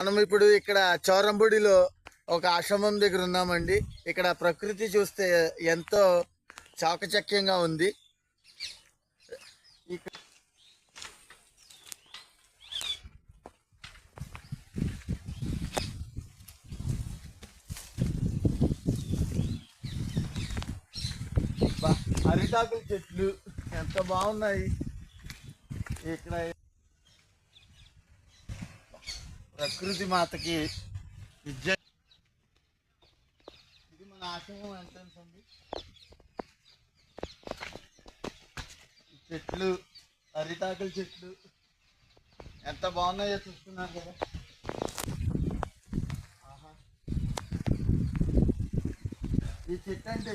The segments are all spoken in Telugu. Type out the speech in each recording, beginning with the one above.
మనం ఇప్పుడు ఇక్కడ చౌరంబుడిలో ఒక ఆశ్రమం దగ్గర ఉన్నామండి. ఇక్కడ ప్రకృతి చూస్తే ఎంతో చాకచక్యంగా ఉంది. అరిటాకుల చెట్లు ఎంత బాగున్నాయి. ఇక్కడ ప్రకృతి మాతకి విద్య ఇది మన ఆశ్రమం ఎంట్రన్స్ అండి చెట్లు అరిటాకుల చెట్లు. ఎంత బాగున్నాయో చూస్తున్నారు కదా. ఆహా. ఈ చెట్టు అంటే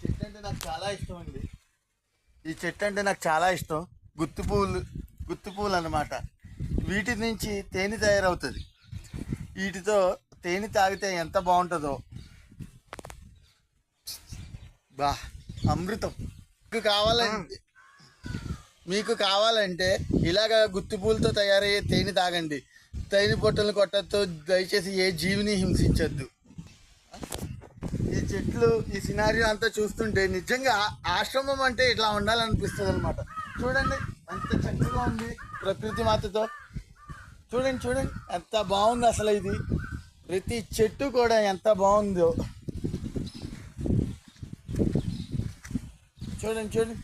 చెట్టు అంటే నాకు చాలా ఇష్టం అండి ఈ చెట్టు అంటే నాకు చాలా ఇష్టం. గుత్తి పువ్వులు గుత్తు పువ్వులు అన్నమాట. వీటి నుంచి తేనె తయారవుతుంది. వీటితో తేనె తాగితే ఎంత బాగుంటుందో. బా అమృతం. మీకు కావాలంటే మీకు కావాలంటే ఇలాగ గుత్తి పూలతో తయారయ్యే తేనె తాగండి. తేనె పొట్టలు కొట్టద్దు దయచేసి ఏ జీవిని హింసించద్దు. ఈ చెట్లు ఈ సినారియో అంతా చూస్తుంటే నిజంగా ఆశ్రమం అంటే ఇట్లా ఉండాలనిపిస్తుంది అనమాట చూడండి ఎంత చక్కగా ఉంది ప్రకృతి మాతతో. చూడండి చూడండి. ఎంత బాగుంది అసలు ఇది. ప్రతి చెట్టు కూడా ఎంత బాగుందో. చూడండి చూడండి.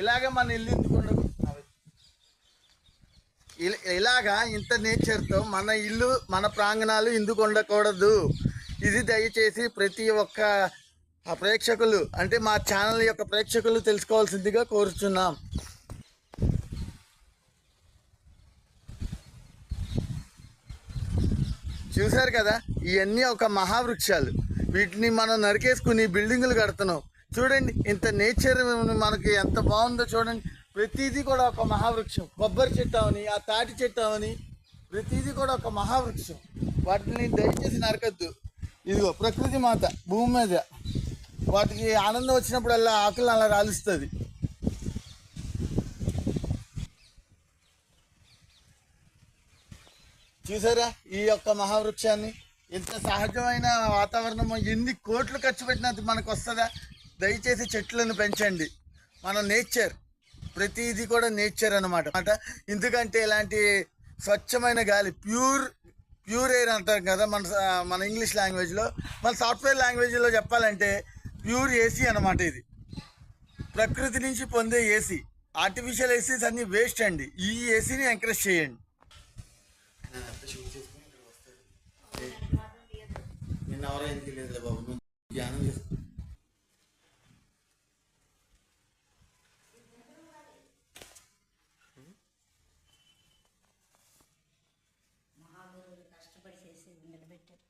ఇలాగ మన ఇల్లు ఎందుకు ఉండదు ఇలాగా ఇంత నేచర్తో మన ఇల్లు మన ప్రాంగణాలు ఎందుకు ఉండకూడదు? ఇది దయచేసి ప్రతి ఒక్క ప్రేక్షకులు అంటే మా ఛానల్ యొక్క ప్రేక్షకులు తెలుసుకోవాల్సిందిగా కోరుచున్నాం. చూశారు కదా? ఇవన్నీ ఒక మహావృక్షాలు. వీటిని మనం నరికేసుకుని బిల్డింగులు కడుతున్నాం. చూడండి ఇంత నేచర్ మనకి ఎంత బాగుందో చూడండి. ప్రతిదీ కూడా ఒక మహావృక్షం. కొబ్బరి చెట్టు అవని ఆ తాటి చెట్టు అవని ప్రతిదీ కూడా ఒక మహావృక్షం. వాటిని దయచేసి నరకద్దు. ఇదిగో ప్రకృతి మాత భూమి మీద. వాటికి ఆనందం వచ్చినప్పుడల్లా ఆకులు అలా రాలుస్తుంది. చూసారా ఈ యొక్క మహావృక్షాన్ని? ఇంత సహజమైన వాతావరణం ఎన్ని కోట్లు ఖర్చు పెట్టినది మనకు వస్తుందా? దయచేసి చెట్లను పెంచండి. మన నేచర్. ప్రతిదీ కూడా నేచర్ అనమాట ఎందుకంటే ఇలాంటి స్వచ్ఛమైన గాలి ప్యూర్ ప్యూర్ ఎయిర్ అంటారు కదా మన మన ఇంగ్లీష్ లాంగ్వేజ్లో మన సాఫ్ట్వేర్ లాంగ్వేజ్లో చెప్పాలంటే ప్యూర్ ఏసీ అన్నమాట ఇది. ప్రకృతి నుంచి పొందే ఏసీ. ఆర్టిఫిషియల్ ఏసీస్ అన్ని వేస్ట్ అండి. ఈ ఏసీని ఎంకరేజ్ చేయండి. నిన్న ఎవరో ఎందుకు లేదులే బాబు నువ్వు ధ్యానం చేసుకో కష్టపడి చేసి నిలబెట్టారు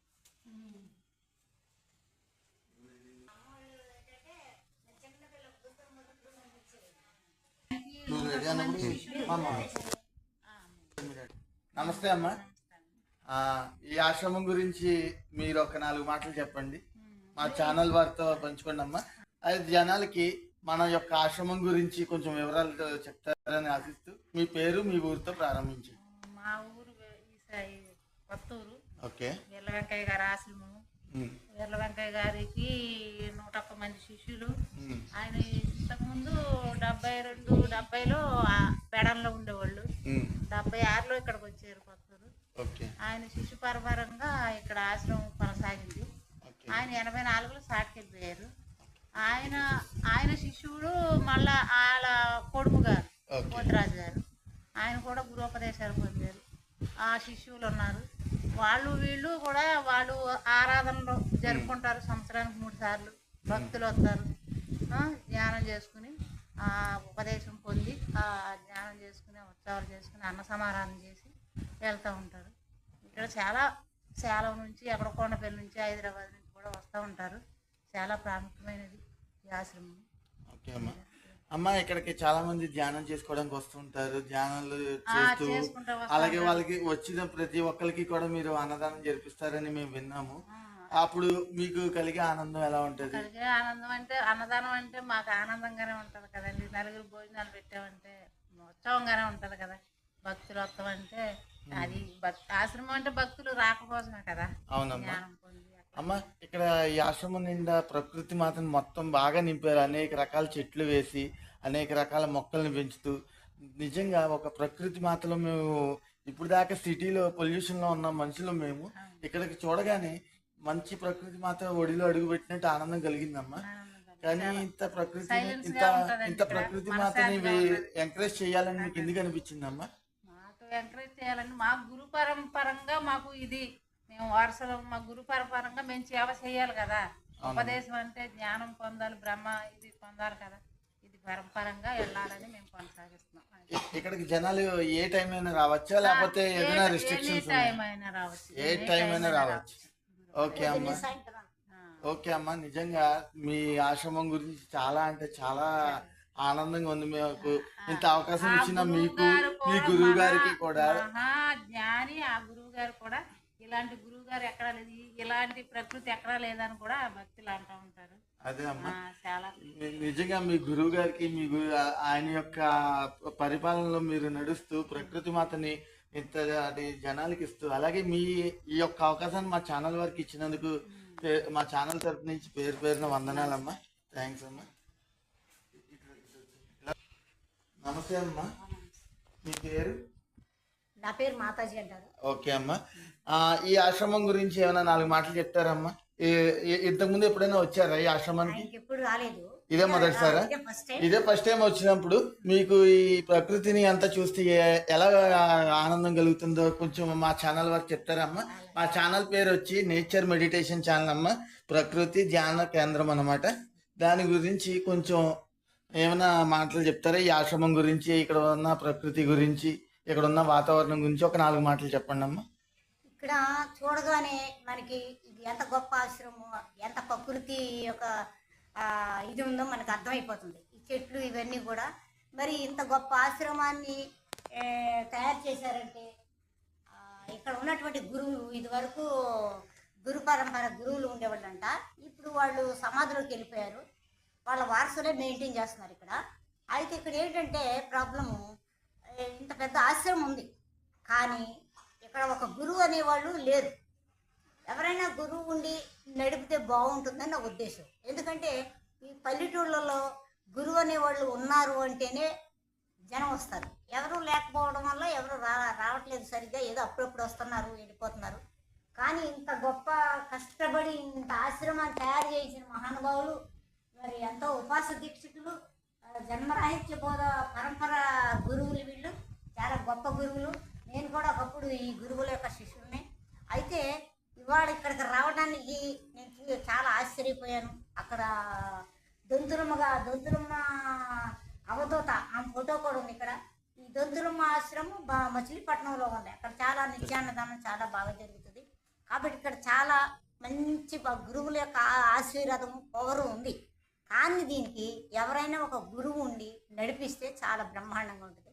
నువ్వు రెడీ అన్నప్పుడు అమ్మ. నమస్తే అమ్మ. ఆ, ఈ ఆశ్రమం గురించి మీరు ఒక నాలుగు మాటలు చెప్పండి. మా ఛానల్ వారితో పంచుకోండి అమ్మా. అది జనాలకి మన యొక్క ఆశ్రమం గురించి కొంచెం వివరాలు చెప్తారని ఆశిస్తూ మీ పేరు మీ ఊరితో ప్రారంభించండి. మా ఊరు కొత్తూరు. ఓకే. వీర్ల వెంకయ్య గారి ఆశ్రమం వీర్ల వెంకయ్య గారికి నూట ఒక్క మంది శిష్యులు. ఆయన ఇంతకుముందు డెబ్బై రెండు డెబ్బైలో ఆ పెడంలో ఉండేవాళ్ళు. డెబ్బై ఆరులో ఇక్కడికి పరపరంగా ఇక్కడ ఆశ్రమం కొనసాగింది. ఆయన ఎనభై నాలుగులో సాటికెళ్ళిపోయారు ఆయన ఆయన శిష్యుడు మళ్ళా వాళ్ళ కొడుకు గారు ఓకే. పోతరాజు గారు. ఆయన కూడా గురోపదేశాలు పొందారు. ఆ శిష్యులు ఉన్నారు. వాళ్ళు వీళ్ళు కూడా వాళ్ళు ఆరాధనలు జరుపుకుంటారు. సంవత్సరానికి మూడు సార్లు భక్తులు వస్తారు. ధ్యానం చేసుకుని ఆ ఉపదేశం పొంది ఆ ధ్యానం చేసుకుని ఉత్సవాలు చేసుకుని అన్న సమారాధన చేసి వెళ్తూ ఉంటారు. ఇక్కడ చాలా సేలం నుంచి ఎక్కడ కొండపల్లి నుంచి హైదరాబాద్ నుంచి కూడా వస్తూ ఉంటారు. చాలా ప్రాముఖ్యమైనది ఈ ఆశ్రమం. ఓకే అమ్మా. అమ్మ ఇక్కడికి చాలా మంది ధ్యానం చేసుకోవడానికి వస్తుంటారు ధ్యానాలు చేస్తూ అలాగే వాళ్ళకి వచ్చిన ప్రతి ఒక్కరికి కూడా మీరు అన్నదానం జరిపిస్తారని మేము విన్నాము. అప్పుడు మీకు కలిగే ఆనందం ఎలా ఉంటది? కలిగే ఆనందం అంటే అన్నదానం అంటే మాకు ఆనందంగానే ఉంటుంది కదండి. నలుగురు భోజనాలు పెట్టామంటే ఉత్సవంగానే ఉంటది కదా. భక్తులు వస్తాం అంటే అది ఆశ్రమం అంటే భక్తులు రాకపోసమే కదా. అవునమ్మా. అమ్మ ఇక్కడ ఈ ఆశ్రమం నిండా ప్రకృతి మాతను మొత్తం బాగా నింపారు. అనేక రకాల చెట్లు వేసి అనేక రకాల మొక్కల్ని పెంచుతూ నిజంగా ఒక ప్రకృతి మాతలో మేము ఇప్పుడు దాకా సిటీలో పొల్యూషన్లో ఉన్న మనుషులు మేము. ఇక్కడికి చూడగానే మంచి ప్రకృతి మాత ఒడిలో అడుగు పెట్టినట్టు ఆనందం కలిగిందమ్మా. కానీ ఇంత ప్రకృతి ఇంత ఇంత. ప్రకృతి ఉంటది. ఎంకరేజ్ చేయాలని మీకు ఎందుకు అనిపించిందమ్మా? ఎంకరేజ్ చేయాలని మా గురు పరంపరంగా మాకు ఇది. మేము వారసులు మా గురు పరంపరంగా మేము సేవ చేయాలి కదా. ఉపదేశం అంటే జ్ఞానం పొందాలి బ్రహ్మ ఇది పొందాలి కదా. ఇది పరంపరంగా వెళ్ళాలని మేము కొనసాగిస్తున్నాం. ఇక్కడికి జనాలు ఏ టైం అయినా రావచ్చా? లేకపోతే ఏదైనా రెస్ట్రిక్షన్స్ టైం అయినా రావచ్చు. ఏ టైం అయినా రావచ్చు. ఓకే అమ్మా. ఓకే అమ్మా. నిజంగా మీ ఆశ్రమం గురించి చాలా అంటే చాలా ఆనందంగా ఉంది మీకు. ఇంత అవకాశం ఇచ్చిన మీకు మీ గురువు గారికి కూడా. జ్ఞాని ఆ గురువు గారు కూడా. ఇలాంటి గురువు గారు ఎక్కడా లేదు. ఇలాంటి ప్రకృతి ఎక్కడా లేదని కూడా భక్తులు అంటూ ఉంటారు. అదే అమ్మా. చాలా. నిజంగా మీ గురువు గారికి మీ గురు ఆయన యొక్క పరిపాలనలో మీరు నడుస్తూ ప్రకృతి మాతని ఇంత అది జనాలకి ఇస్తూ అలాగే మీ ఈ యొక్క అవకాశాన్ని మా ఛానల్ వారికి ఇచ్చినందుకు మా ఛానల్ తరపు నుంచి పేరు పేరున వందనాలమ్మా. థ్యాంక్స్ అమ్మా. నమస్తే అమ్మా. మీ పేరు? నా పేరు మాతాజీ అంటారు. ఓకే అమ్మా. ఈ ఆశ్రమం గురించి ఏమైనా నాలుగు మాటలు చెప్తారమ్మా? ఇంతకుముందు ఎప్పుడైనా వచ్చారా ఈ ఆశ్రమానికి? ఎప్పుడు రాలేదు. ఇదే మొదటిసారా? ఇదే ఫస్ట్ టైం వచ్చినప్పుడు మీకు ఈ ప్రకృతిని అంతా చూస్తే ఎలా ఆనందం కలుగుతుందో కొంచెం మా ఛానల్ వారికి చెప్తారమ్మా. మా ఛానల్ పేరు వచ్చి నేచర్ మెడిటేషన్ ఛానల్ అమ్మ. ప్రకృతి ధ్యాన కేంద్రం అన్నమాట. దాని గురించి కొంచెం ఏమైనా మాటలు చెప్తారా? ఈ ఆశ్రమం గురించి ఇక్కడ ఉన్న ప్రకృతి గురించి ఇక్కడ ఉన్న వాతావరణం గురించి ఒక నాలుగు మాటలు చెప్పండి అమ్మా. ఇక్కడ చూడగానే మనకి ఇది ఎంత గొప్ప ఆశ్రమం ఎంత ప్రకృతి యొక్క ఇది ఉందో మనకు అర్థమైపోతుంది. ఈ చెట్లు ఇవన్నీ కూడా. మరి ఇంత గొప్ప ఆశ్రమాన్ని తయారు చేశారంటే ఇక్కడ ఉన్నటువంటి గురువులు ఇదివరకు గురు పరంపర గురువులు ఉండేవాళ్ళంట. ఇప్పుడు వాళ్ళు సమాధిలోకి వెళ్ళిపోయారు. వాళ్ళ వారసులే మెయింటైన్ చేస్తున్నారు ఇక్కడ. అయితే ఇక్కడ ఏంటంటే ప్రాబ్లము ఇంత పెద్ద ఆశ్రమం ఉంది. కానీ ఇక్కడ ఒక గురువు అనేవాళ్ళు లేరు. ఎవరైనా గురువు ఉండి నడిపితే బాగుంటుందని నా ఉద్దేశం. ఎందుకంటే ఈ పల్లెటూళ్ళలో గురువు అనేవాళ్ళు ఉన్నారు అంటేనే జనం వస్తారు. ఎవరు లేకపోవడం వల్ల ఎవరు రా రావట్లేదు సరిగ్గా. ఏదో అప్పుడప్పుడు వస్తున్నారు వెళ్ళిపోతున్నారు. కానీ ఇంత గొప్ప కష్టపడి ఇంత ఆశ్రమాన్ని తయారు చేసిన మహానుభావులు మరి ఎంతో ఉపాస దీక్షితులు జన్మరాహిత్య బోధ పరంపర గురువులు వీళ్ళు చాలా గొప్ప గురువులు. నేను కూడా ఒకప్పుడు ఈ గురువుల యొక్క శిష్యుడిని అయితే ఇవాళ ఇక్కడికి రావడానికి నేను చాలా ఆశ్చర్యపోయాను. అక్కడ దొంతులమ్మగా దొంతులమ్మ అవధూత ఆమె ఫోటో కూడా ఉంది ఇక్కడ. ఈ దొంతులమ్మ ఆశ్రమం బా మచిలీపట్నంలో ఉంది. అక్కడ చాలా నిత్యాన్నదానం చాలా బాగా జరుగుతుంది. కాబట్టి ఇక్కడ చాలా మంచి గురువుల యొక్క ఆశీర్వాదము పవరు ఉంది. కానీ దీనికి ఎవరైనా ఒక గురువు ఉండి నడిపిస్తే చాలా బ్రహ్మాండంగా ఉంటుంది.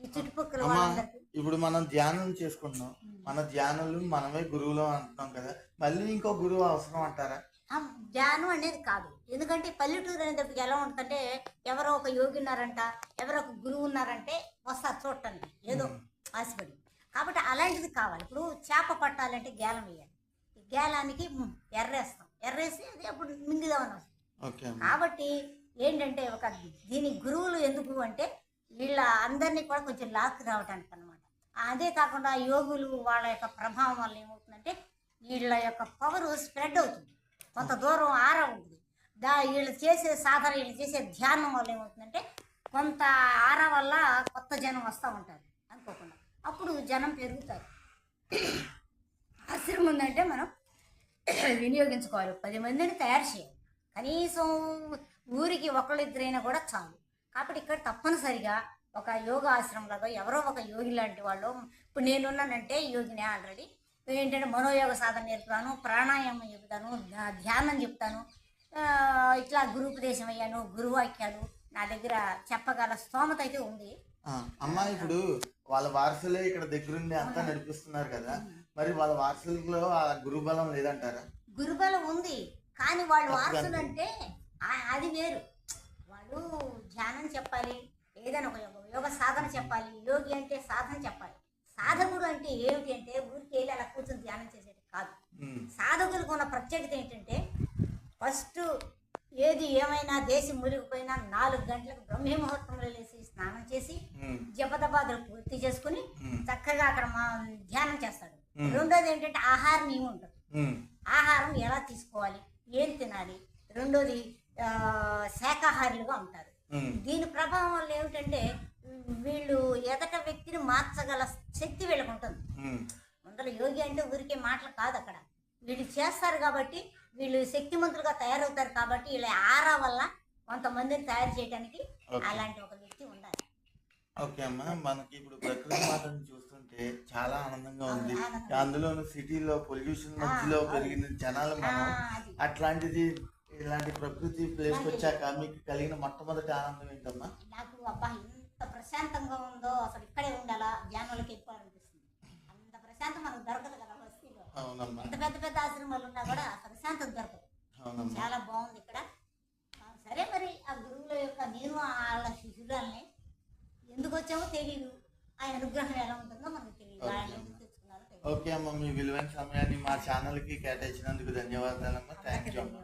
ఈ చుట్టుపక్కల వాళ్ళందరికీ ఇప్పుడు మనం ధ్యానం చేసుకుంటున్నాం. మన ధ్యానులు మనమే గురువులు అంటున్నాం కదా. మళ్ళీ ఇంకో గురువు అవసరం అంటారా? ఆ ధ్యానం అనేది కాదు. ఎందుకంటే పల్లెటూరు అనేటప్పటికి ఎలా ఉంటుందంటే ఎవరో ఒక యోగి ఉన్నారంట ఎవరో ఒక గురువు ఉన్నారంటే వస్తారు చూడటానికి ఏదో ఆశపడి. కాబట్టి అలాంటిది కావాలి. ఇప్పుడు చేప పట్టాలంటే గేలం వేయాలి. ఈ గేలానికి మ్, ఎర్రేస్తాం. ఎర్రేసి అది అప్పుడు మింగుదామని వస్తుంది. కాబట్టి ఏంటంటే ఒక దీని గురువులు ఎందుకు అంటే వీళ్ళ అందరినీ కూడా కొంచెం లాక్ రావడానికి అనమాట అదే కాకుండా యోగులు వాళ్ళ యొక్క ప్రభావం వల్ల ఏమవుతుందంటే వీళ్ళ యొక్క పవర్ స్ప్రెడ్ అవుతుంది. కొంత దూరం ఆర ఉంటుంది దా వీళ్ళు చేసే సాధన వీళ్ళు చేసే ధ్యానం వల్ల ఏమవుతుందంటే కొంత ఆర వల్ల కొత్త జనం వస్తూ ఉంటారు అనుకోకుండా. అప్పుడు జనం పెరుగుతారు. ఆశ్రమం ఉందంటే మనం వినియోగించుకోవాలి. పది మందిని తయారు చేయాలి. కనీసం ఊరికి ఒకళ్ళిద్దరైనా కూడా చాలు. కాబట్టి ఇక్కడ తప్పనిసరిగా ఒక యోగా ఆశ్రమంలాగా ఎవరో ఒక యోగి లాంటి వాళ్ళు ఇప్పుడు నేనున్నానంటే యోగినే ఆల్రెడీ ఏంటంటే మనోయోగ సాధన నేర్పుతాను ప్రాణాయామం చెప్తాను ధ్యా- ధ్యానం చెప్తాను. ఇట్లా గురుపదేశం అయ్యాను గురువాక్యాలు నా దగ్గర చెప్పగల స్తోమత అయితే ఉంది. అమ్మా ఇప్పుడు వాళ్ళ వారసులే ఇక్కడ దగ్గరుండి అంతా నడిపిస్తున్నారు కదా. మరి వాళ్ళ వారసులలో ఆ గురుబలం లేదంటారా? గురుబలం ఉంది. కానీ వాళ్ళు వారసులు అంటే అది వేరు. వాళ్ళు ధ్యానం చెప్పాలి ఏదైనా ఒక యోగ సాధన చెప్పాలి యోగి అంటే సాధన చెప్పాలి. సాధకుడు అంటే ఏమిటి అంటే ఊరికి వెళ్ళి అలా కూర్చొని ధ్యానం చేసేది కాదు. సాధకులకు ఉన్న ప్రత్యేకత ఏంటంటే ఫస్ట్ ఏది ఏమైనా దేశం మునిగిపోయినా నాలుగు గంటలకు బ్రహ్మ ముహూర్తంలో లేచి స్నానం చేసి ఉమ్, జపదబాదులు పూర్తి చేసుకుని చక్కగా అక్కడ మా ధ్యానం చేస్తాడు. రెండోది ఏంటంటే ఆహార నియమం ఉంటుంది. ఆహారం ఎలా తీసుకోవాలి? ఏం తినాలి? రెండోది ఆ, శాకాహారులుగా ఉంటారు. దీని ప్రభావం వల్ల ఏమిటంటే వీళ్ళు ఎదట వ్యక్తిని మార్చగల శక్తి వీళ్ళకు ఉంటుంది. ముందర యోగి అంటే ఊరికే మాటలు కాదు అక్కడ. వీళ్ళు చేస్తారు కాబట్టి వీళ్ళు శక్తిమంతులుగా తయారవుతారు కాబట్టి వీళ్ళ ఆరా వల్ల కొంతమందిని తయారు చేయడానికి. అలాంటి ఒక ఓకే అమ్మా. మనకి ఇప్పుడు ప్రకృతి మాతను చూస్తుంటే చాలా ఆనందంగా ఉంది. అందులోను సిటీలో పొల్యూషన్ మధ్యలో. పెరిగిన జనాలు మనం అట్లాంటిది ఇలాంటి ప్రకృతి ప్లేస్కి వచ్చాక మీకు కలిగిన మొట్టమొదటి ఆనందం ఏంటమ్మా? నాకు అబ్బా ఇంత ప్రశాంతంగా ఉందో అసలు ఇక్కడే ఉండాలా? ధ్యానంలోకి వెళ్ళిపోవాలనిపిస్తుంది అంత ప్రశాంతం మనకు దొరకదు కదా వస్తీలో అవునమ్మా. ఎంత పెద్ద పెద్ద ఆశ్రమాలు ఉన్నా కూడా ప్రశాంతం దొరకదు. అవునమ్మా. చాలా బాగుంది ఇక్కడ. సరే మరి ఆ గురువుల యొక్క నేను వాళ్ళ శిష్యురాల్ని ఎందుకు వచ్చామో తెలియదు ఆయన అనుగ్రహం ఎలా ఉంటుందో మనకు తెలియదు. ఆయన ఎందుకు తెచ్చుకున్నారో తెలియదు ఓకే అమ్మ మీ విలువైన సమయాన్ని మా ఛానల్కి కేటాయించినందుకు ధన్యవాదాలమ్మా. థ్యాంక్ యూ అమ్మా.